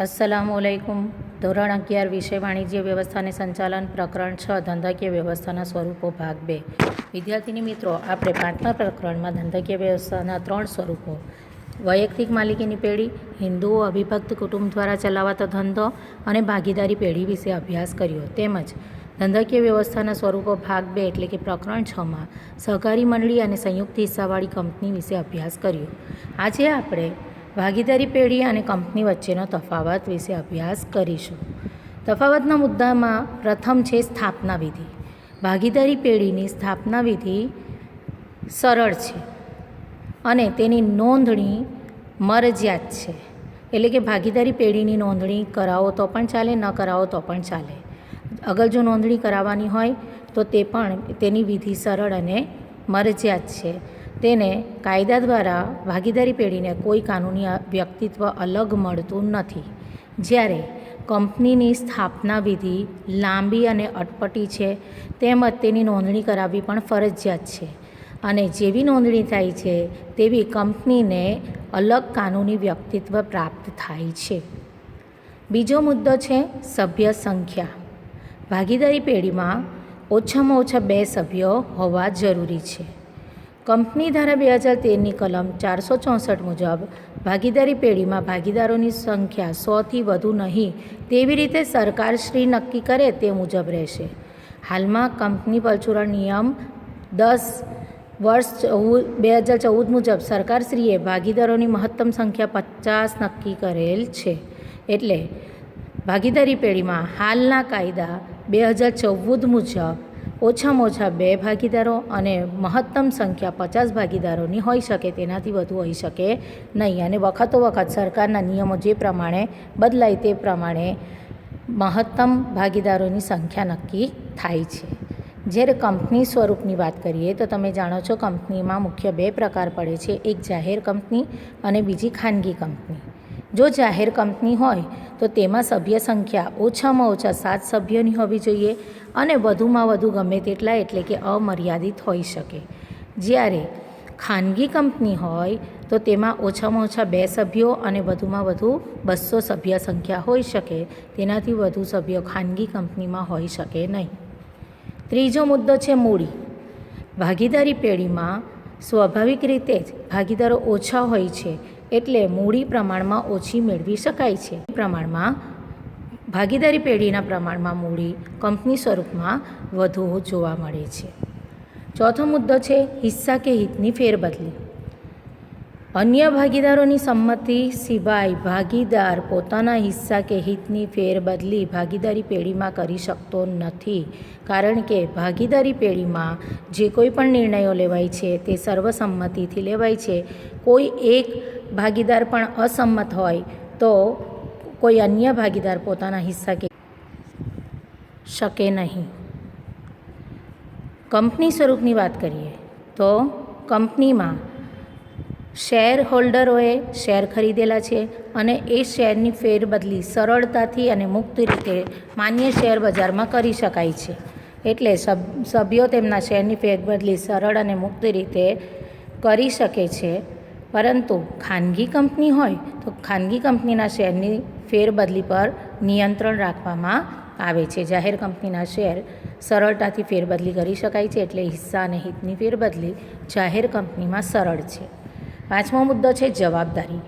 અસલામુ અલૈકુમ. ધોરણ અગિયાર, વિષય વાણિજ્ય વ્યવસ્થાને સંચાલન પ્રકરણ છ, ધંધાકીય વ્યવસ્થાના સ્વરૂપો ભાગ બે. વિદ્યાર્થીની મિત્રો, આપણે પાંચમા પ્રકરણમાં ધંધાકીય વ્યવસ્થાના ત્રણ સ્વરૂપો. વૈયક્તિક માલિકીની પેઢી, હિન્દુઓ અવિભક્ત કુટુંબ દ્વારા ચલાવાતો ધંધો અને ભાગીદારી પેઢી વિશે અભ્યાસ કર્યો. તેમજ ધંધાકીય વ્યવસ્થાના સ્વરૂપો ભાગ બે એટલે કે પ્રકરણ છમાં સહકારી મંડળી અને સંયુક્ત હિસ્સાવાળી કંપની વિશે અભ્યાસ કર્યો. આજે આપણે ભાગીદારી પેઢી અને કંપની વચ્ચેનો તફાવત વિશે અભ્યાસ કરીશું. તફાવતના મુદ્દામાં પ્રથમ છે સ્થાપના વિધિ. ભાગીદારી પેઢીની સ્થાપના વિધિ સરળ છે અને તેની નોંધણી મરજિયાત છે. એટલે કે ભાગીદારી પેઢીની નોંધણી કરાવો તો પણ ચાલે, ન કરાવો તો પણ ચાલે. અગર જો નોંધણી કરાવવાની હોય તો તે પણ તેની વિધિ સરળ અને મરજિયાત છે. તેને કાયદા દ્વારા ભાગીદારી પેઢીને કોઈ કાનૂની વ્યક્તિત્વ અલગ મળતું નથી. જ્યારે કંપનીની સ્થાપના વિધિ લાંબી અને અટપટી છે, તેમજ તેની નોંધણી કરાવવી પણ ફરજિયાત છે. અને જેવી નોંધણી થાય છે, તેવી કંપનીને અલગ કાનૂની વ્યક્તિત્વ પ્રાપ્ત થાય છે. બીજો મુદ્દો છે સભ્ય સંખ્યા. ભાગીદારી પેઢીમાં ઓછામાં ઓછા બે સભ્યો હોવા જરૂરી છે. કંપની ધારા બે હજાર તેરની કલમ ચારસો ચોસઠ મુજબ ભાગીદારી પેઢીમાં ભાગીદારોની સંખ્યા સોથી વધુ નહીં તેવી રીતે સરકારશ્રી નક્કી કરે તે મુજબ રહેશે. હાલમાં કંપની પરચુરણ નિયમ દસ વર્ષ ચૌદ બે હજાર ચૌદ મુજબ સરકારશ્રીએ ભાગીદારોની મહત્તમ સંખ્યા પચાસ નક્કી કરેલ છે. એટલે ભાગીદારી પેઢીમાં હાલના કાયદા બે હજાર ચૌદ મુજબ ઓછામાં ઓછા બે ભાગીદારો અને મહત્તમ સંખ્યા પચાસ ભાગીદારોની હોઈ શકે, તેનાથી વધુ હોઈ શકે નહીં. અને વખતો વખત સરકારના નિયમો જે પ્રમાણે બદલાય તે પ્રમાણે મહત્તમ ભાગીદારોની સંખ્યા નક્કી થાય છે. જ્યારે કંપની સ્વરૂપની વાત કરીએ, તો તમે જાણો છો કંપનીમાં મુખ્ય બે પ્રકાર પડે છે. એક જાહેર કંપની અને બીજી ખાનગી કંપની. જો જાહેર કંપની હોય, તો તેમાં સભ્ય સંખ્યા ઓછામાં ઓછા સાત સભ્યોની હોવી જોઈએ અને વધુમાં વધુ ગમે તેટલા એટલે કે અમર્યાદિત હોઈ શકે. જ્યારે ખાનગી કંપની હોય, તો તેમાં ઓછામાં ઓછા બે સભ્યો અને વધુમાં વધુ બસો સભ્ય સંખ્યા હોઈ શકે. તેનાથી વધુ સભ્યો ખાનગી કંપનીમાં હોઈ શકે નહીં. ત્રીજો મુદ્દો છે મૂડી. ભાગીદારી પેઢીમાં સ્વાભાવિક રીતે જ ભાગીદારો ઓછા હોય છે. એટલે મૂડી પ્રમાણમાં ઓછી મેળવી શકાય છે. પ્રમાણમાં ભાગીદારી પેઢીના પ્રમાણમાં મૂડી કંપની સ્વરૂપમાં વધુ જોવા મળે છે. ચોથો મુદ્દો છે હિસ્સા કે હિતની ફેરબદલી. અન્ય ભાગીદારોની સંમતિ સિવાય ભાગીદાર પોતાના હિસ્સા કે હિતની ફેરબદલી ભાગીદારી પેઢીમાં કરી શકતો નથી, કારણ કે ભાગીદારી પેઢીમાં જે કોઈ પણ નિર્ણયો લેવાય છે તે સર્વસંમતિથી લેવાય છે. કોઈ એક ભાગીદાર પણ અસંમત હોય તો કોઈ અન્ય ભાગીદાર પોતાના હિસ્સા કે શકે નહીં. કંપની સ્વરૂપની વાત કરીએ તો કંપનીમાં શેર હોલ્ડરોએ શેર ખરીદેલા છે અને એ શેરની ફેરબદલી સરળતાથી અને મુક્ત રીતે માન્ય શેર બજારમાં કરી શકાય છે. એટલે સભ, સભ્યો તેમના શેરની ફેરબદલી સરળ અને મુક્ત રીતે કરી શકે છે. પરંતુ ખાનગી કંપની હોય તો ખાનગી કંપનીના શેરની ફેરબદલી પર નિયંત્રણ રાખવામાં આવે છે. જાહેર કંપનીના શેર સરળતાથી ફેરબદલી કરી શકાય છે એટલે હિસ્સા અને હિતની ફેરબદલી જાહેર કંપનીમાં સરળ છે. પાંચમો મુદ્દો છે જવાબદારી.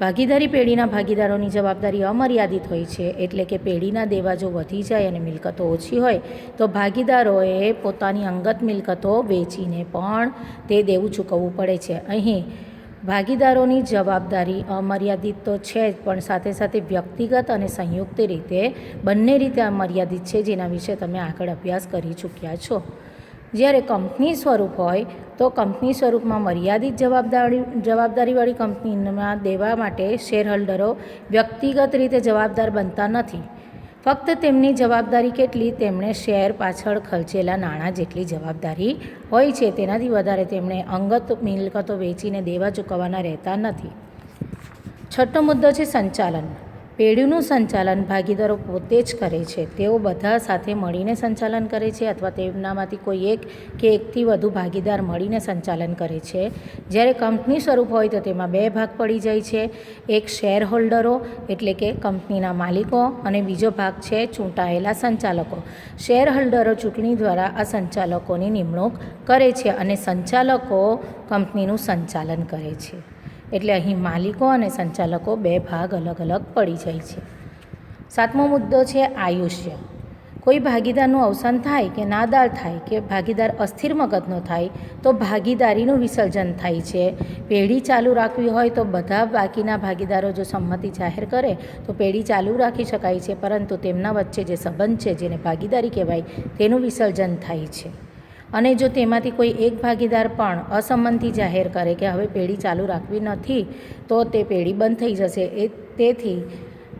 ભાગીદારી પેઢીના ભાગીદારોની જવાબદારી અમર્યાદિત હોય છે એટલે કે પેઢીના દેવા જો વધી જાય અને મિલકતો ઓછી હોય તો ભાગીદારોએ પોતાની અંગત મિલકતો વેચીને પણ તે દેવું ચૂકવવું પડે છે. અહીં ભાગીદારોની જવાબદારી અમર્યાદિત તો છે જ, પણ સાથે સાથે વ્યક્તિગત અને સંયુક્ત રીતે બંને રીતે અમર્યાદિત છે જેના વિશે તમે આગળ અભ્યાસ કરી ચૂક્યા છો. જ્યારે કંપની સ્વરૂપ હોય, તો કંપની સ્વરૂપમાં મર્યાદિત જવાબદારી, જવાબદારીવાળી કંપનીમાં દેવા માટે શેરહોલ્ડરો વ્યક્તિગત રીતે જવાબદાર બનતા નથી. ફક્ત તેમની જવાબદારી કેટલી, તેમણે શેર પાછળ ખર્ચેલા નાણાં જેટલી જવાબદારી હોય છે, તેનાથી વધારે તેમણે અંગત મિલકતો વેચીને દેવા ચૂકવવાના રહેતા નથી. છઠ્ઠો મુદ્દો છે સંચાલન. પેઢીનું સંચાલન ભાગીદારો પોતે જ કરે છે. તેઓ બધા સાથે મળીને સંચાલન કરે છે અથવા તેમનામાંથી કોઈ એક કે એકથી વધુ ભાગીદાર મળીને સંચાલન કરે છે. જ્યારે કંપની સ્વરૂપ હોય તો તેમાં બે ભાગ પડી જાય છે. એક શેર હોલ્ડરો એટલે કે કંપનીના માલિકો, અને બીજો ભાગ છે ચૂંટાયેલા સંચાલકો. શેર હોલ્ડરો ચૂંટણી દ્વારા આ સંચાલકોની નિમણૂક કરે છે અને સંચાલકો કંપનીનું સંચાલન કરે છે. એટલે અહીં માલિકો અને સંચાલકો બે ભાગ અલગ અલગ પડી જાય છે. સાતમો મુદ્દો છે આયુષ્ય. કોઈ ભાગીદારનું અવસાન થાય કે નાદાર થાય કે ભાગીદાર અસ્થિર મગજનો થાય તો ભાગીદારીનું વિસર્જન થાય છે. પેઢી ચાલુ રાખવી હોય તો બધા બાકીના ભાગીદારો જો સંમતિ જાહેર કરે તો પેઢી ચાલુ રાખી શકાય છે, પરંતુ તેમના વચ્ચે જે સંબંધ છે, જેને ભાગીદારી કહેવાય, તેનું વિસર્જન થાય છે. અને જો તેમાંથી કોઈ એક ભાગીદાર પણ અસંમતિ જાહેર કરે કે હવે પેઢી ચાલુ રાખવી નથી, તો તે પેઢી બંધ થઈ જશે. એ તેથી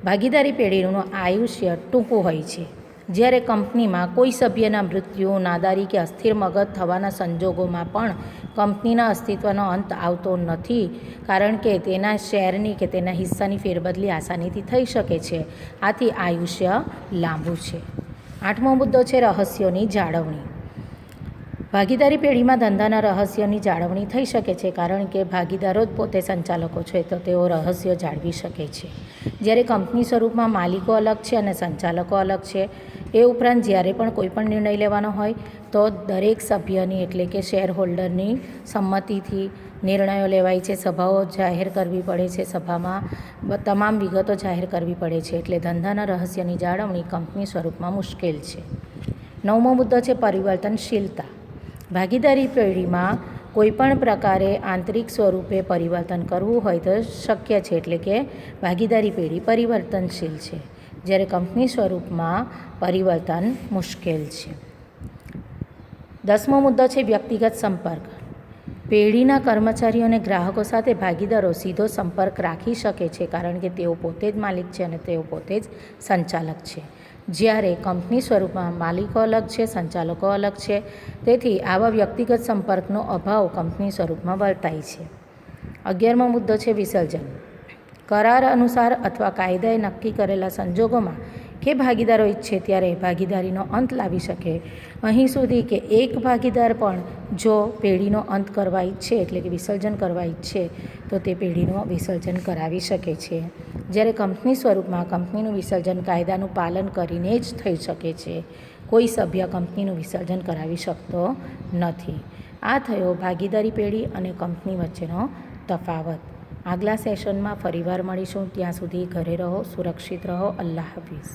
ભાગીદારી પેઢીનું આયુષ્ય ટૂંકું હોય છે. જ્યારે કંપનીમાં કોઈ સભ્યના મૃત્યુ, નાદારી કે અસ્થિર મગજ થવાના સંજોગોમાં પણ કંપનીના અસ્તિત્વનો અંત આવતો નથી, કારણ કે તેના શેરની કે તેના હિસ્સાની ફેરબદલી આસાનીથી થઈ શકે છે. આથી આયુષ્ય લાંબુ છે. આઠમો મુદ્દો છે રહસ્યોની જાળવણી. ભાગીદારી પેઢીમાં ધંધાના રહસ્યની જાળવણી થઈ શકે છે, કારણ કે ભાગીદારો જ પોતે સંચાલકો છે, તો તેઓ રહસ્ય જાળવી શકે છે. જ્યારે કંપની સ્વરૂપમાં માલિકો અલગ છે અને સંચાલકો અલગ છે, એ ઉપરાંત જ્યારે પણ કોઈપણ નિર્ણય લેવાનો હોય, તો દરેક સભ્યની એટલે કે શેર હોલ્ડરની સંમતિથી નિર્ણયો લેવાય છે, સભાઓ જાહેર કરવી પડે છે, સભામાં તમામ વિગતો જાહેર કરવી પડે છે, એટલે ધંધાના રહસ્યની જાળવણી કંપની સ્વરૂપમાં મુશ્કેલ છે. નવમો મુદ્દો છે પરિવર્તનશીલતા. ભાગીદારી પેઢીમાં કોઈપણ પ્રકારે આંતરિક સ્વરૂપે પરિવર્તન કરવું હોય તો શક્ય છે, એટલે કે ભાગીદારી પેઢી પરિવર્તનશીલ છે, જ્યારે કંપની સ્વરૂપમાં પરિવર્તન મુશ્કેલ છે. દસમો મુદ્દો છે વ્યક્તિગત સંપર્ક. પેઢીના કર્મચારીઓ અને ગ્રાહકો સાથે ભાગીદારો સીધો સંપર્ક રાખી શકે છે, કારણ કે તેઓ પોતે જ માલિક છે અને તેઓ પોતે જ સંચાલક છે. જ્યારે કંપની સ્વરૂપમાં માલિકો અલગ છે, સંચાલકો અલગ છે, તેથી આવા વ્યક્તિગત સંપર્કનો અભાવ કંપની સ્વરૂપમાં વર્તાય છે. અગિયારમો મુદ્દો છે વિસર્જન. કરાર અનુસાર અથવા કાયદાએ નક્કી કરેલા સંજોગોમાં કે ભાગીદારો ઈચ્છે ત્યારે ભાગીદારીનો અંત લાવી શકે. અહીં સુધી કે એક ભાગીદાર પણ જો પેઢીનો અંત કરવા ઈચ્છે એટલે કે વિસર્જન કરવા ઈચ્છે, તો તે પેઢીનું વિસર્જન કરાવી શકે છે. જ્યારે કંપની સ્વરૂપમાં કંપનીનું વિસર્જન કાયદાનું પાલન કરીને જ થઈ શકે છે, કોઈ સભ્ય કંપનીનું વિસર્જન કરાવી શકતો નથી. આ થયો ભાગીદારી પેઢી અને કંપની વચ્ચેનો તફાવત. આગલા સેશનમાં ફરીવાર મળીશું. ત્યાં સુધી ઘરે રહો, સુરક્ષિત રહો. અલ્લાહ હાફિઝ.